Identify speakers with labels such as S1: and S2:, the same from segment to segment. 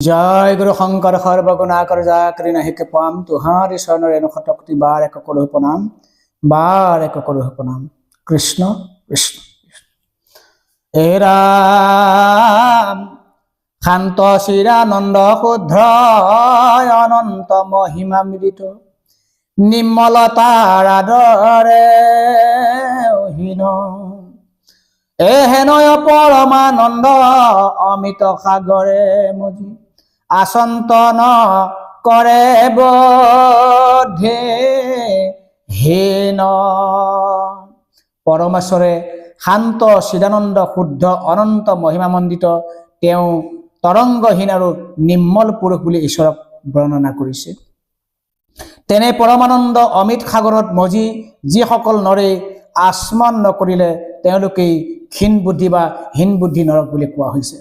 S1: জয় গুরু শংকৰ সৰ্বগুণাকৰ জাকৰি নাহিকে পাম তোহাৰি চৰণৰ এনে শতকতি বাৰ এক কৰোহ প্ৰণাম বাৰ এক কৰোহ প্ৰণাম কৃষ্ণ কৃষ্ণ হে ৰাম শান্ত চিৰানন্দ শুদ্ধ অনন্ত মহিমামৃত নিৰ্মলতাৰ আদৰে হীন এ হেনয় পৰমানন্দ অমিত সাগৰে মজি আচন্তন কৰে বোধে হীন। পৰমেশ্বৰে শান্ত চিদানন্দ শুদ্ধ অনন্ত মহিমামণ্ডিত, তেওঁ তৰংগহীন আৰু নিৰ্মল পুৰুষ বুলি ঈশ্বৰক বৰ্ণনা কৰিছে। তেনে পৰমানন্দ অমিত সাগৰত মজি, যিসকল নৰে, আচমন নকৰিলে তেওঁলোকেই ক্ষীণ বুদ্ধি বা হীন বুদ্ধি নৰক বুলি কোৱা হৈছে।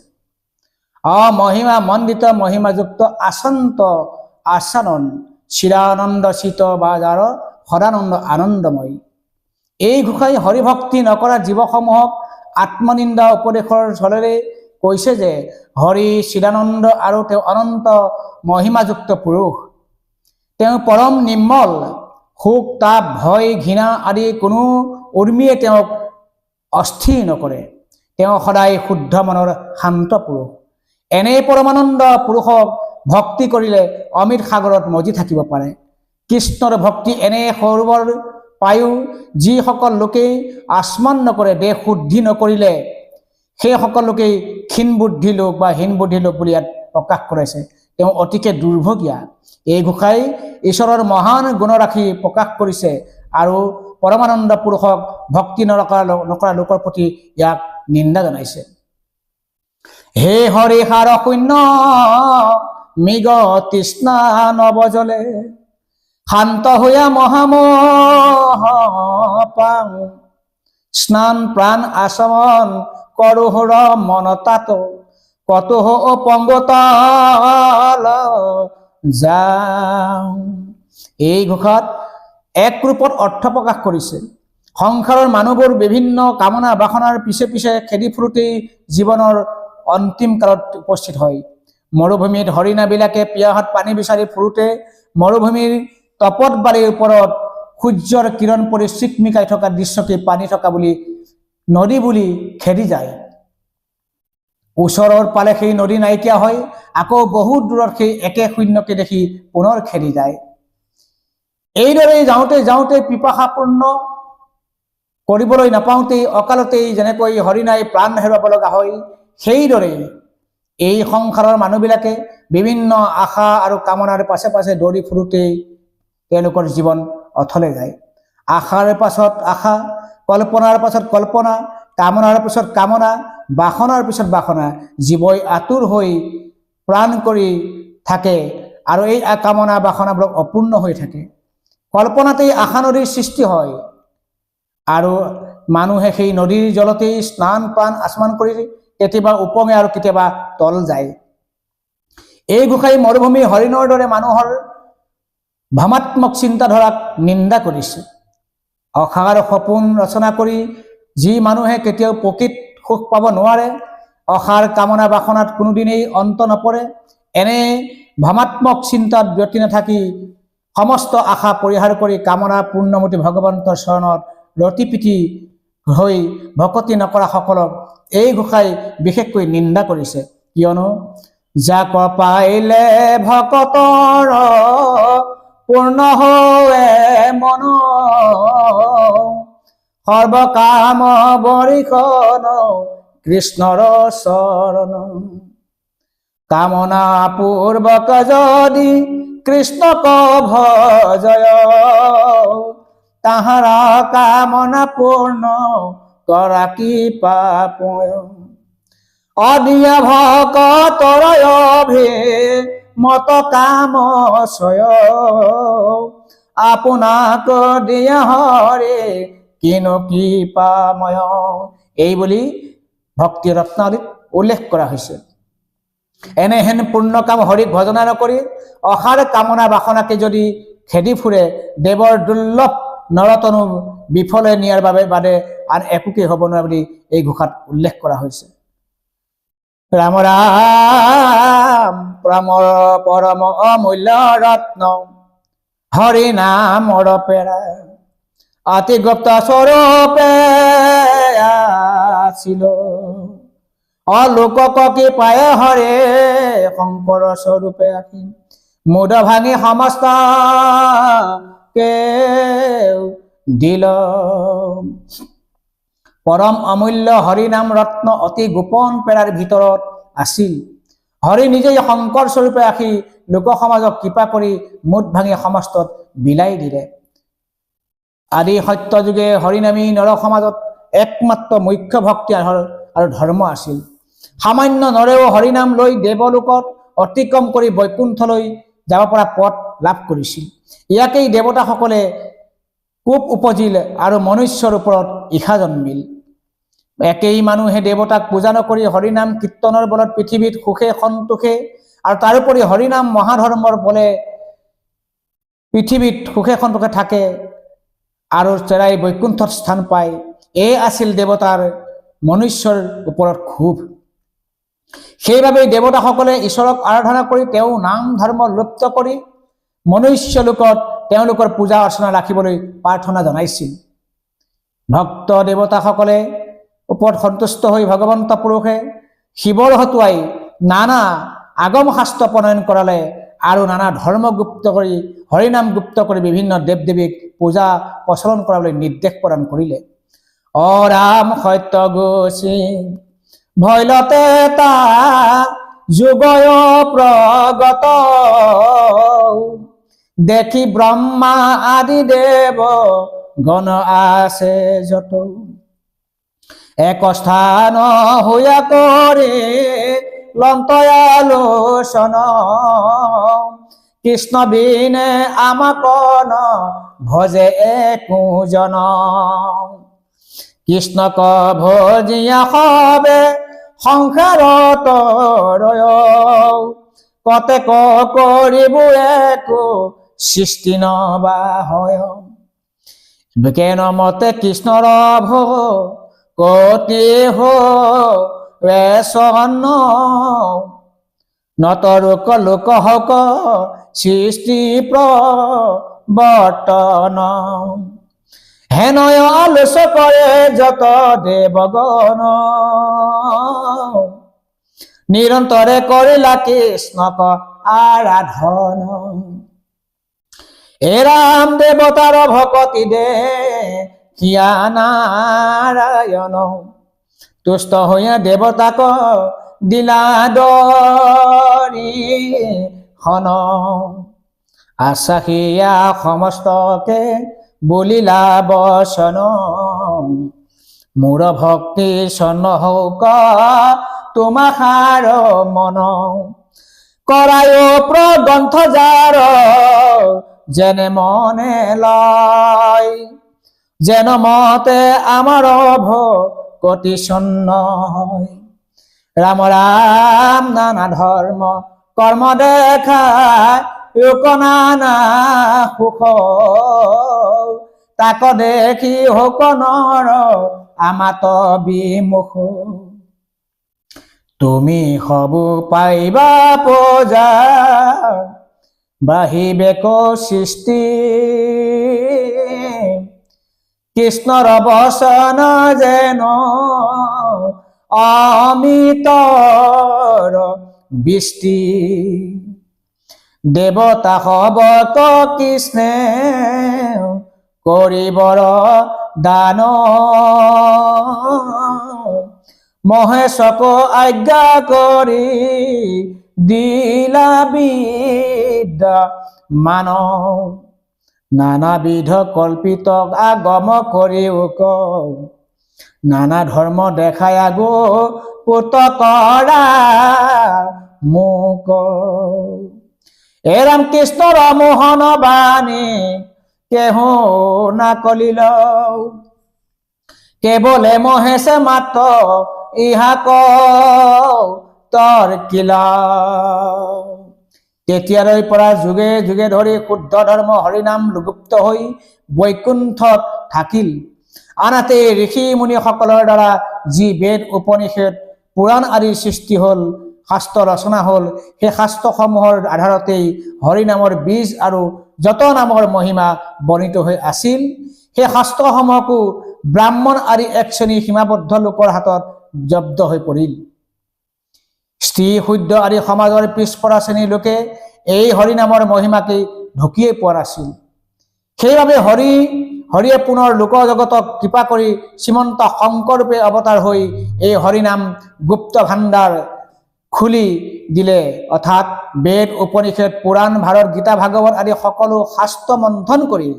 S1: অমহিমা মণ্ডিত মহিমাযুক্ত আচন্ত আচানন চিৰানন্দ চিত বা যাৰ সদানন্দ আনন্দময়। এই ঘোষাই হৰিভক্তি নকৰা জীৱসমূহক আত্মনিন্দা উপদেশৰ ফলেৰে কৈছে যে, হৰি চিদানন্দ আৰু তেওঁ অনন্ত মহিমাযুক্ত পুৰুষ। তেওঁ পৰম নিৰ্মল শোক তাপ, ভয়, ঘৃণা আদি কোনো উৰ্মিয়ে তেওঁক অস্থিৰ নকৰে। তেওঁ সদায় শুদ্ধ মনৰ শান্ত পুৰুষ। এনে পৰমানন্দ পুৰুষক ভক্তি কৰিলে অমিত সাগৰত মজি থাকিব পাৰে। কৃষ্ণৰ ভক্তি এনে সৰোবৰ পায়ো, যিসকল লোকেই আচমন নকৰে দেহ শুদ্ধি নকৰিলে, সেইসকল লোকেই ক্ষীণ বুদ্ধি লোক বা হীন বুদ্ধি লোক বুলি ইয়াত প্ৰকাশ কৰাইছে। তেওঁ অতিকে দুৰ্ভগীয়া। এই ঘোষাই ঈশ্বৰৰ মহান গুণৰাশি প্ৰকাশ কৰিছে আৰু পৰমানন্দ পুৰুষক ভক্তি নৰকা নকৰা লোকৰ প্ৰতি ইয়াক নিন্দা জনাইছে। হে হৰি সাৰ শূন্য মৃগ তৃষ্ণা নৱজলে শান্ত হৈয়া মহামহ পাওঁ স্নান প্ৰাণ আচমন কৰোহৰ মনতাত কতহ পংগতল যাওঁ। এই ঘোষাত এক ৰূপত অৰ্থ প্ৰকাশ কৰিছে সংসাৰৰ মানুহবোৰ বিভিন্ন কামনা বাসনাৰ পিছে পিছে খেদি ফুৰোতেই জীৱনৰ অন্তিম কালত উপস্থিত হয়। মৰুভূমিত হৰিণাবিলাকে পিয়াহত পানী বিচাৰি ফুৰোতে মৰুভূমিৰ তপত বালিৰ ওপৰত সূৰ্যৰ কিৰণ পৰি চিকমিকাই থকা দৃশ্যকে পানী থকা বুলি নদী বুলি খেদি যায়। ওচৰৰ পালে সেই নদী নাইকিয়া হয়, আকৌ বহুত দূৰত সেই একে শূন্যকে দেখি পুনৰ খেদি যায়। এইদৰে যাওঁতে যাওঁতে পিপাসাপূৰ্ণ কৰিবলৈ নাপাওঁতেই অকালতেই যেনেকৈ হৰিণাই প্ৰাণ হেৰুৱাব লগা হয় সেইদৰে এই সংসাৰৰ মানুহবিলাকে বিভিন্ন আশা আৰু কামনাৰ পাছে পাছে দৌৰি ফুৰোতেই তেওঁলোকৰ জীৱন অথলে যায়। আশাৰ পাছত আশা, কল্পনাৰ পাছত কল্পনা, কামনাৰ পিছত কামনা, বাসনাৰ পিছত বাসনা, জীৱই আতুৰ হৈ প্ৰাণ কৰি থাকে আৰু এই কামনা বাসনাবিলাক অপূৰ্ণ হৈ থাকে। কল্পনাতেই আশা নদীৰ সৃষ্টি হয় আৰু মানুহে সেই নদীৰ জলতেই স্নান প্ৰাণ আচমান কৰি কেতিয়াবা উপঙে আৰু কেতিয়াবা তল যায়। এই গোসাঁই মৰুভূমি হৰিণৰ দৰে মানুহৰ ভ্ৰমাত্মক চিন্তাধাৰাক নিন্দা কৰিছে। অসাৰ সপোন ৰচনা কৰি যি মানুহে কেতিয়াও প্ৰকৃত সুখ পাব নোৱাৰে, অসাৰ কামনা বাসনাত কোনোদিনেই অন্ত নপৰে, এনে ভ্ৰমাত্মক চিন্তাত ব্যতি নাথাকি সমস্ত আশা পৰিহাৰ কৰি কামনা পূৰ্ণমূৰ্তি ভগৱন্তৰ চৰণত ৰতি পিটি হৈ ভকতি নকৰাসকলক এই গোসাই বিশেষকৈ নিন্দা কৰিছে। কিয়নো যাক পাইলে ভকতৰ পূৰ্ণ হৈ মন, সৰ্বকাম বৰিখন কৃষ্ণৰ চৰণ। কামনা পূৰ্বক যদি কৃষ্ণক ভজয় তাহারা কামনা পূর্ণ করা কি পাপয় অদিয়া ভকতরয় ভে মত কাম আপোনাক দিয়া হৰে কিনো কি পাময়? এই বুলি ভক্তি ৰত্নাৱলীত উল্লেখ কৰা হৈছে এনেহেন পূৰ্ণ কাম হৰিক ভজনা নকৰি অসাৰ কামনা বাসনাকে যদি খেদি ফুৰে দেৱৰ দুৰ্লভ নৰতনু বিফলে নিয়াৰ বাবে বাদে আন একোকে হ'ব নোৱাৰে বুলি এই ঘোষাত উল্লেখ কৰা হৈছে। ৰাম ৰাম, প্ৰমৰ পৰম অমূল্য ৰত্ন, হৰি নামৰ পেৰা অতি গুপ্ত স্বৰূপে আছিল। অলোকক কি পায় হৰে শংকৰ স্বৰূপে আহি মুদ ভাঙি সমস্ত কে দিল। পৰম অমূল্য হৰিনাম ৰত্ন অতি গোপন পেৰাৰ ভিতৰত আছিল। হৰি নিজেই শংকৰ স্বৰূপে আহি লোক সমাজক কৃপা কৰি মুঠ ভাঙি সমস্তত বিলাই দিলে। আদি সত্য যুগে হৰিনামী নৰ সমাজত একমাত্ৰ মুখ্য ভক্তি আৰু ধৰ্ম আছিল। সামান্য নৰেও হৰিনাম লৈ দেৱলোকত অতিক্ৰম কৰি বৈকুণ্ঠলৈ যাব পৰা পথ লাভ কৰিছিল। ইয়াকেই দেৱতাসকলে কোপ উপজিল আৰু মনুষ্যৰ ওপৰত ঈশা জন্মিল। একেই মানুহে দেৱতাক পূজা নকৰি হৰিনাম কীৰ্তনৰ বলত পৃথিৱীত সুখে, সন্তোষে আৰু তাৰোপৰি হৰিনাম মহাধৰ্মৰ বলে পৃথিৱীত সুখে, সন্তোষে থাকে আৰু চেৰাই বৈকুণ্ঠত স্থান পায়। এই আছিল দেৱতাৰ মনুষ্যৰ ওপৰত ক্ষোভ। সেইবাবেই দেৱতাসকলে ঈশ্বৰক আৰাধনা কৰি তেওঁ নাম ধৰ্ম লুপ্ত কৰি মনুষ্য লোকত তেওঁলোকৰ পূজা অৰ্চনা ৰাখিবলৈ প্ৰাৰ্থনা জনাইছিল। ভক্ত দেৱতাসকলে ওপৰত সন্তুষ্ট হৈ ভগৱন্ত পুৰুষে শিৱৰ হতুৱাই নানা আগম শাস্ত্ৰ প্ৰণয়ন কৰালে আৰু নানা ধৰ্ম গুপ্ত কৰি, হৰিনাম গুপ্ত কৰি বিভিন্ন দেৱ দেৱীক পূজা প্ৰচলন কৰাবলৈ নিৰ্দেশ প্ৰদান কৰিলে। অ ৰাম সত্য গোচি, ভৈলতে তা যুগয় প্ৰগত। দেখি ব্ৰহ্মা আদি দেৱ গণ আছে যত। এক স্থান হইয়া করে লন্তয়ালোচন কৃষ্ণ বিনে আমাকন ভজে একোজন। কৃষ্ণক ভজিয়া হবে সংসাৰত ৰয় কতেক কৰিব একো সৃষ্টি নবা হয়। কেন মতে কৃষ্ণৰ ভোগ কতি ৰেচন নতৰোক লোক হক, সৃষ্টি প্ৰবৰ্তন হেনয় আলোচ কৰে যত দেৱগণ। নিৰন্তৰে কৰিলা কৃষ্ণক আৰাধন। এ ৰাম দেৱতাৰ ভকতি দে নাৰায়ণ তুষ্ট হৈয়া দেৱতাক দিলা দৰি হন। আশা হিয়া সমস্তকে বলিলা বচন মোৰ ভক্তি চন হৌক তোমাহাৰ মন। কৰায় প্ৰগ্ৰন্থ যাৰ যেনে মনে লয়, যেন মতে আমাৰ ভকতি চন্ন হয়। ৰাম ৰাম নানা ধৰ্ম কৰ্ম দেখায় লোক নানা সুখ। তাক দেখি হোক আমাত বিমুখ। তুমি সবু পাইবা পূজা বাহিবেক সৃষ্টি। কৃষ্ণৰ বচন যেন অমিতৰ বৃষ্টি। দেৱতা হবত কৃষ্ণে কৰিবৰ দান। মহেশক আজ্ঞা কৰি দিলা বিদ্যা মানৱ। নানাবিধ কল্পিত আগম কৰিও কওঁ নানা ধৰ্ম দেখাই আগো পুত কৰা মোক। এ ৰাম কৃষ্ণৰ মোহন বাণী কেহো না কলিল কেৱলে মহেশে মাত্ৰ ইহা ক তৰ কিলা। তেতিয়াৰে পৰা যুগে যুগে ধৰি শুদ্ধ ধৰ্ম হৰিনাম গুপ্ত হৈ বৈকুণ্ঠত থাকিল। আনহাতে ঋষি মুনিসকলৰ দ্বাৰা যি বেদ উপনিষেদ, পুৰাণ আদিৰ সৃষ্টি হ'ল, শাস্ত্ৰ ৰচনা হ'ল, সেই শাস্ত্ৰসমূহৰ আধাৰতেই হৰি নামৰ বীজ আৰু যত নামৰ মহিমা বৰ্ণিত হৈ আছিল। সেই শাস্ত্ৰসমূহকো ব্ৰাহ্মণ আদি এক শ্ৰেণী সীমাবদ্ধ লোকৰ হাতত জব্দ হৈ পৰিল। স্ত্ৰী শুদ্ধ আদি সমাজৰ পিছপৰা শ্ৰেণীৰ লোকে এই হৰি নামৰ মহিমাকেই ঢুকিয়েই পোৱা নাছিল। সেইবাবে হৰি, হৰিয়ে পুনৰ লোকজগতক কৃপা কৰি শ্ৰীমন্ত শংকৰৰূপে অৱতাৰ হৈ এই হৰিনাম গুপ্ত ভাণ্ডাৰ খুলি দিলে। অৰ্থাৎ বেদ, উপনিষদ, পুৰাণ, ভাৰত, গীতা, ভাগৱত আদি সকলো শাস্ত্ৰ মন্থন কৰি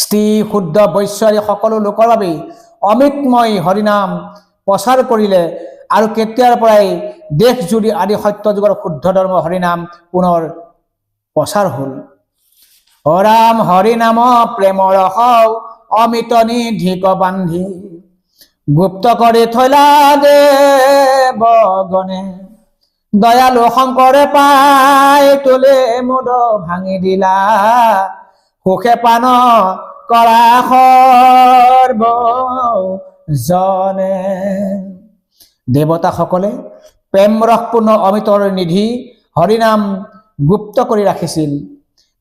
S1: স্ত্ৰী, শুদ্ধ, বৈশ্য আদি সকলো লোকৰ বাবেই অমৃতময় হৰিনাম প্ৰচাৰ কৰিলে আৰু কেতিয়াৰ পৰাই দেশজুৰি আদি সত্য যুগৰ শুদ্ধ ধৰ্ম হৰিনাম পুনৰ প্ৰচাৰ হ'ল? অ ৰাম হৰি নাম প্ৰেমৰ হও অমিত নিধিক বান্ধি গুপ্ত কৰি থৈলা দেৱগণে দয়ালু শংকৰে পাই তোলে মুদ ভাঙি দিলা। সুখে পান কৰা সৰ্ব জনে। দেৱতাসকলে প্ৰেম ৰসপূৰ্ণ অমিতৰ নিধি হৰিনাম গুপ্ত কৰি ৰাখিছিল।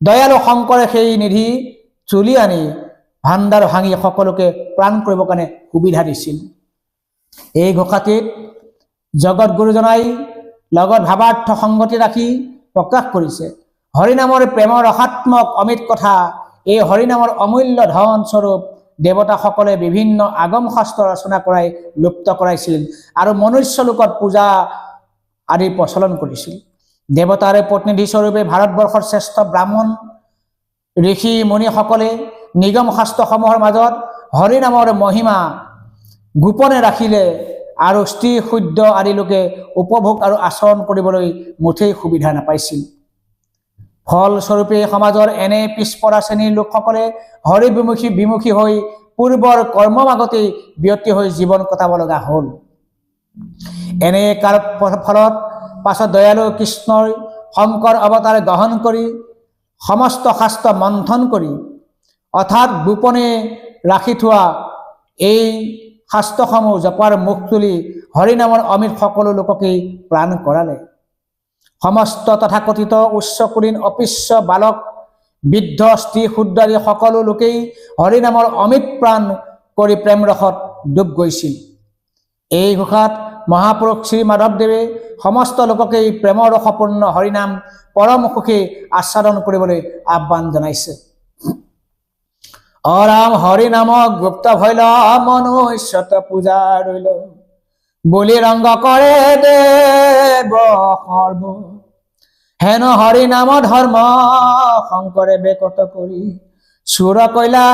S1: দয়ালু শংকৰে সেই নিধি তুলি আনি ভাণ্ডাৰ ভাঙি সকলোকে প্ৰাণ কৰিবৰ কাৰণে সুবিধা দিছিল। এই ঘোষাটিত জগত গুৰুজনাই লগত ভাৱাৰ্থ সংগতি ৰাখি প্ৰকাশ কৰিছে। হৰিনামৰ প্ৰেমৰ ৰসাত্মক অমিত কথা এই হৰিনামৰ অমূল্য ধন স্বৰূপ দেৱতাসকলে বিভিন্ন আগম শাস্ত্ৰ ৰচনা কৰাই, লুপ্ত কৰাইছিল আৰু মনুষ্য লোকত পূজা আদি প্ৰচলন কৰিছিল। দেৱতাৰে প্ৰতিনিধি স্বৰূপে ভাৰতবৰ্ষৰ শ্ৰেষ্ঠ ব্ৰাহ্মণ ঋষি মুনিসকলে নিগম শাস্ত্ৰসমূহৰ মাজত হৰি নামৰ মহিমা গোপনে ৰাখিলে আৰু স্ত্ৰী শুদ্ধ আদি লোকে উপভোগ আৰু আচৰণ কৰিবলৈ মুঠেই সুবিধা নাপাইছিল। ফলস্বৰূপে সমাজৰ এনে পিছপৰা শ্ৰেণীৰ লোকসকলে হৰি বিমুখী বিমুখী হৈ পূৰ্বৰ কৰ্মৰ আগতেই ব্যতি হৈ জীৱন কটাব লগা হ'ল। এনে কাৰ ফলত পাছত দয়ালু কৃষ্ণই শংকৰ অৱতাৰ গ্ৰহণ কৰি, সমস্ত শাস্ত্ৰ মন্থন কৰি, অৰ্থাৎ গোপনে ৰাখি থোৱা এই শাস্ত্ৰসমূহ জপাৰ মুখ তুলি হৰিনামৰ অমৃত সকলো লোককেই প্ৰাণ কৰালে। সমস্ত তথাকথিত উচ্চ কুলীন অপিশ্য বালক, বৃদ্ধ স্ত্ৰী আদি সকলো লোকেই হৰিনামৰ অমৃত প্ৰাণ কৰি প্ৰেম ৰসত ডুব গৈছিল। এই ঘোষাত মহাপুৰুষ শ্ৰী মাধৱদেৱে সমস্ত লোককেই প্ৰেমৰ ৰসপূৰ্ণ হৰিনাম পৰম সুখী আস্বাদন কৰিবলৈ আহ্বান জনাইছে। অৰাম হৰি নাম গুপ্ত ভৈল মনুষ্যত পূজা ৰৈল। বলি ৰংগ কৰে দেৱ সৰ্ব হেন হৰি নাম ধৰ্ম শংকৰে বেকত কৰি চুৰ কৈলা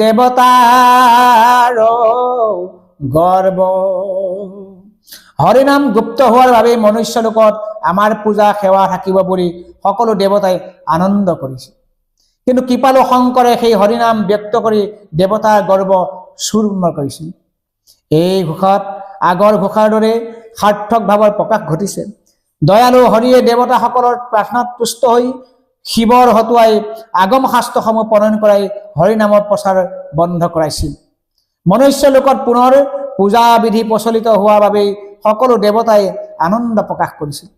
S1: দেৱতাৰ গৰ্ব হৰিনাম গুপ্ত হোৱাৰ বাবে মনুষ্য লোকত আমাৰ পূজা সেৱা থাকিব বুলি সকলো দেৱতাই আনন্দ কৰিছে। কিন্তু কৃপালু শংকৰে সেই হৰিনাম ব্যক্ত কৰি দেৱতাৰ গৰ্ব চূৰ্ণ কৰিছিল এই ঘোষাত আগৰ ঘোষাৰ দৰে সাৰ্থক ভাৱৰ প্ৰকাশ ঘটিছে। দয়ালু হৰিয়ে দেৱতাসকলৰ প্ৰাৰ্থনাত তুষ্ট হৈ শিৱৰ হতুৱাই আগম শাস্ত্ৰসমূহ প্ৰণয়ন কৰাই হৰিনামৰ প্ৰচাৰ বন্ধ কৰাইছিল। মনুষ্য লোকত পুনৰ পূজা বিধি প্ৰচলিত হোৱাৰ বাবেই সকলো দেৱতাই আনন্দ প্ৰকাশ কৰিছিল।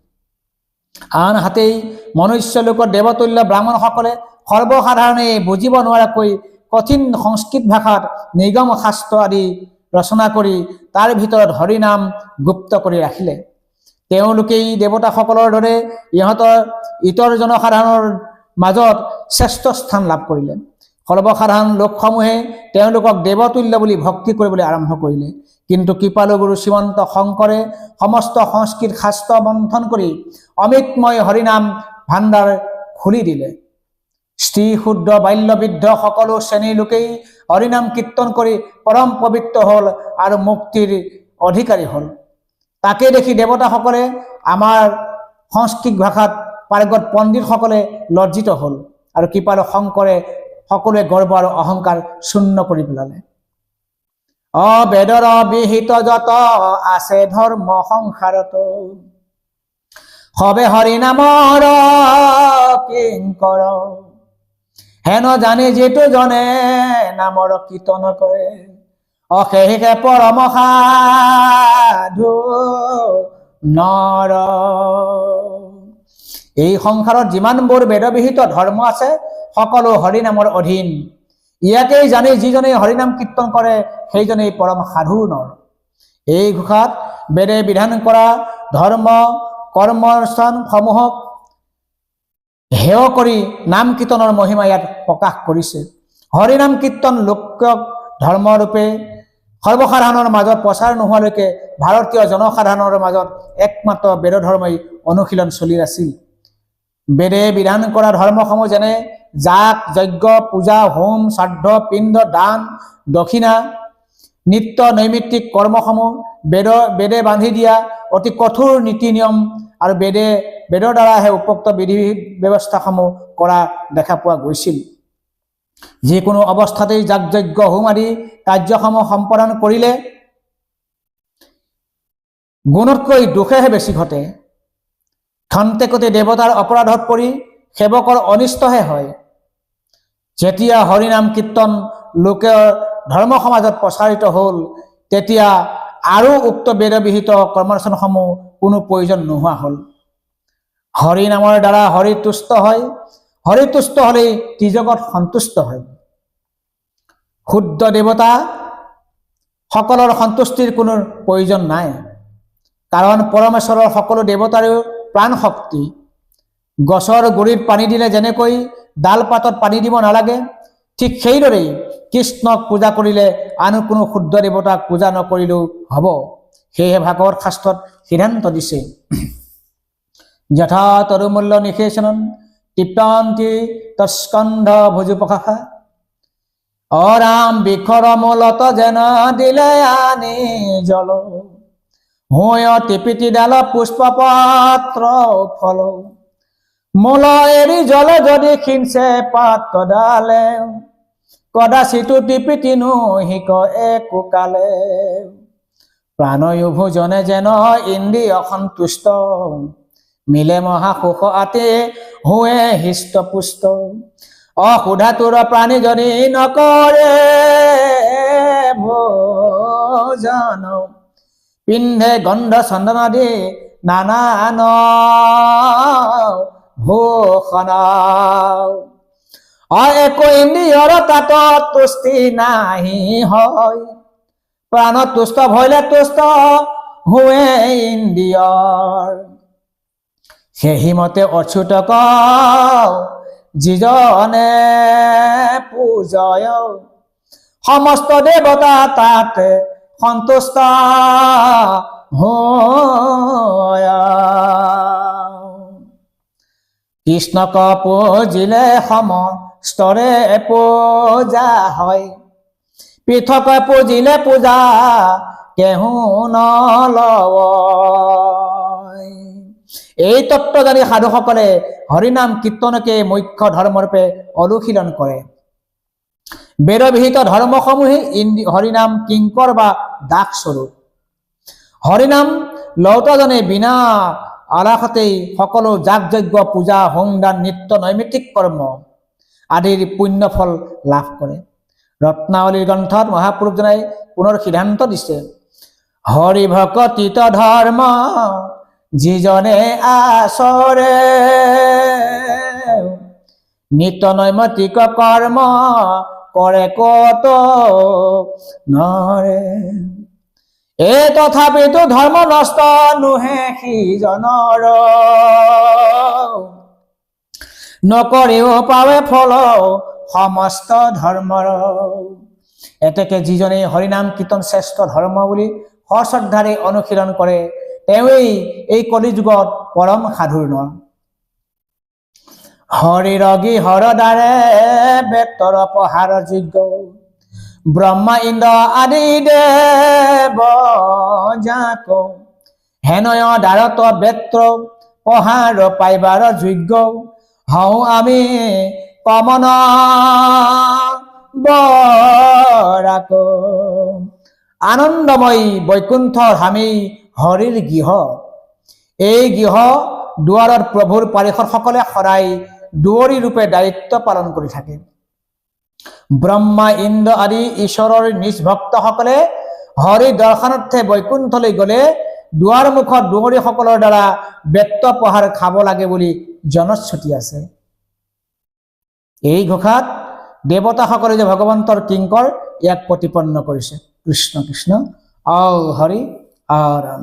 S1: আনহাতেই মনুষ্য লোকৰ দেৱতুল্য ব্ৰাহ্মণসকলে সৰ্বসাধাৰণে বুজিব নোৱাৰাকৈ কঠিন সংস্কৃত ভাষাত নিগম শাস্ত্ৰ আদি ৰচনা কৰি তাৰ ভিতৰত হৰিনাম গুপ্ত কৰি ৰাখিলে। তেওঁলোকেই দেৱতাসকলৰ দৰে ইহঁতৰ ইতৰ জনসাধাৰণৰ মাজত শ্ৰেষ্ঠ স্থান লাভ কৰিলে। সৰ্বসাধাৰণ লোকসমূহে তেওঁলোকক দেৱতুল্য বুলি ভক্তি কৰিবলৈ আৰম্ভ কৰিলে। কিন্তু কৃপালু গুৰু শ্ৰীমন্ত শংকৰে সমস্ত সংস্কৃত শাস্ত্ৰ মন্থন কৰি অমৃতময় হৰিনাম ভাণ্ডাৰ খুলি দিলে। স্ত্ৰী শুদ্ৰ বাল্য বৃদ্ধ সকলো শ্ৰেণীৰ লোকেই হৰিনাম কীৰ্তন কৰি পৰম পবিত্ৰ হ'ল আৰু মুক্তিৰ অধিকাৰী হ'ল। তাকে দেখি দেৱতাসকলে আমাৰ সংস্কৃত ভাষাত পাৰ্গত পণ্ডিতসকলে লজ্জিত হ'ল আৰু কৃপালু শংকৰে সকলোৱে গৰ্ব আৰু অহংকাৰ শূন্য কৰি পেলালে। অবেদৰ বিহিত যত আছে ধৰ্ম সংসাৰত। সবে হৰি নামৰ কিংকৰ হেন জানি যিটো জনে নামৰ কীৰ্তন কৰে। অশেষে পৰম সাধু নৰ। এই সংসাৰত যিমানবোৰ বেদবিহিত ধৰ্ম আছে, সকলো হৰিনামৰ অধীন। ইয়াকেই জানি যিজনে হৰিনাম কীৰ্তন কৰে, সেইজনেই পৰম সাধু নৰ। এই ঘোষাত বেদে বিধান কৰা ধৰ্ম কৰ্মানুষ্ঠানসমূহক হেয় কৰি নাম কীৰ্তনৰ মহিমা ইয়াত প্ৰকাশ কৰিছে। হৰিনাম কীৰ্তন লোক ধৰ্মৰূপে সৰ্বসাধাৰণৰ মাজত প্ৰচাৰ নোহোৱালৈকে ভাৰতীয় জনসাধাৰণৰ মাজত একমাত্ৰ বেদ ধৰ্মই অনুশীলন চলি আছিল। বেদে বিধান কৰা ধৰ্মসমূহ যেনে যাগ যজ্ঞ, পূজা, হোম, শ্ৰাদ্ধ, পিণ্ড, দান, দক্ষিণা, নিত্য নৈমিত্তিক কৰ্মসমূহ বেদ, বেদে বান্ধি দিয়া অতি কঠোৰ নীতি নিয়ম আৰু বেদে বেদৰ দ্বাৰাহে উপক্ত বিধি ব্যৱস্থাসমূহ কৰা দেখা পোৱা গৈছিল। যিকোনো অৱস্থাতেই যাগ যজ্ঞ হোম আদি কাৰ্যসমূহ সম্পাদন কৰিলে গুণতকৈ দোষেহে বেছি ঘটে। খন্তেকতে দেৱতাৰ অপৰাধত পৰি সেৱকৰ অনিষ্টহে হয়। যেতিয়া হৰিনাম কীৰ্তন লোকে ধৰ্ম সমাজত প্ৰচাৰিত হ'ল, তেতিয়া আৰু উক্ত বেদবিহিত কৰ্মানুষ্ঠানসমূহ কোনো প্ৰয়োজন নোহোৱা হ'ল। হৰি নামৰ দ্বাৰা হৰি তুষ্ট হয়। হৰি তুষ্ট হ'লেই ত্ৰিজগত সন্তুষ্ট হয়। শুদ্ধ দেৱতা সকলৰ সন্তুষ্টিৰ কোনো প্ৰয়োজন নাই। কাৰণ পৰমেশ্বৰৰ সকলো দেৱতাৰো প্ৰাণ শক্তি গছৰ গুৰিত পানী দিলে যেনেকৈ ডাল পাতত পানী দিব নালাগে, ঠিক সেইদৰেই কৃষ্ণক পূজা কৰিলে আন কোনো শুদ্ধ দেৱতাক পূজা নকৰিলেও হ'ব। সেয়েহে ভাগৱত শাস্ত্ৰত সিদ্ধান্ত দিছে। যথা তৰুমূল্য নিষেচনন তৃপ্তান্তি তস্কন্ধ ভুজুপশাখা অৰাম বিখৰ মূলত যেন দিলে আনি জল হুঁয় টিপিটি ডাল পুষ্প পাত্ৰ ফল মূল এৰি জল যদি খিনছে পাত্ৰ ডালে কদাচিতো টিপিটি নোহিক একোকালে প্ৰাণয়ু ভোজনে যেন ইন্দ্ৰিয় সন্তুষ্ট মিলে মহা সুখ আতে হুৱে হৃষ্ট পুষ্ট অসুধা তোৰ প্ৰাণী যদি নকৰে ভোজন, পিন্ধে গন্ধ চন্দন আদি নানান ভূষণ। অ একো ইন্দ্ৰিয়ৰ তাত তুষ্টি নাহি হয়। প্ৰাণত তুষ্ট ভইলে তুষ্ট হুৱে ইন্দ্ৰিয়ৰ। সেইমতে অচ্যুতক যিজনে পূজয়। সমস্ত দেৱতা তাত সন্তুষ্ট কৃষ্ণক পূজিলে সমস্তৰে পূজা হয়। পৃথক পূজিলে পূজা কেহু নলয়। এই তত্ত্বজানী সাধুসকলে হৰিনাম কীৰ্তনকে মুখ্য ধৰ্মৰূপে অনুশীলন কৰে। বেদবিহিত ধৰ্মসমূহে হৰিনাম কিংকৰ বা দাস স্বৰূপ হৰিনাম লৌতজনে বিনা আলাসতেই সকলো যাগ যজ্ঞ পূজা হোম নিত্য নৈমিত্তিক কৰ্ম আদিৰ পুণ্যফল লাভ কৰে। ৰত্নাৱলীৰ গ্ৰন্থত মহাপুৰুষজনাই পুনৰ সিদ্ধান্ত দিছে, হৰি ভকতিত ধৰ্ম যিজনে আচৰে নিত্য নৈমিত্তিক কৰ্ম কৰে কত নৰে এই তথাপিতো ধৰ্ম নষ্ট নোহে সিজনৰ নকৰিও পাৱে ফল সমস্ত ধৰ্মৰ এতেকে যিজনে হৰিনাম কীৰ্তন শ্ৰেষ্ঠ ধৰ্ম বুলি সশ্ৰদ্ধাৰে অনুশীলন কৰে তেওঁৱেই এই কলিযুগত পৰম সাধুৰ নৰ হৰি ৰগী হৰদাৰে বেতৰ পহাৰ যোগ্য। ব্ৰহ্মা ইন্দ্ৰ আদি দেৱ যাক। হেনয় দ্বাৰত বেত্ৰ পহাৰ পাইবাৰ যোগ্য। হওঁ আমি কমন বৰাক। আনন্দময়ী বৈকুণ্ঠৰ আমি হৰিৰ গৃহ। এই গৃহ দুৱাৰত প্ৰভুৰ পাৰিষদসকলে সদায় দুৱৰী ৰূপে দায়িত্ব পালন কৰি থাকে। ব্ৰহ্মা, ইন্দ্ৰ আদি ঈশ্বৰৰ নিজ ভক্তসকলে হৰি দৰ্শনাৰ্থে বৈকুণ্ঠলৈ গলে দুৱাৰ মুখত দুৱৰীসকলৰ দ্বাৰা বেত্ত প্ৰহাৰ খাব লাগে বুলি জনশ্ৰুতি আছে। এই ঘোষাত দেৱতাসকলে যে ভগৱন্তৰ কিংকৰ ইয়াক প্ৰতিপন্ন কৰিছে। কৃষ্ণ কৃষ্ণ অ হৰি। অ ৰাম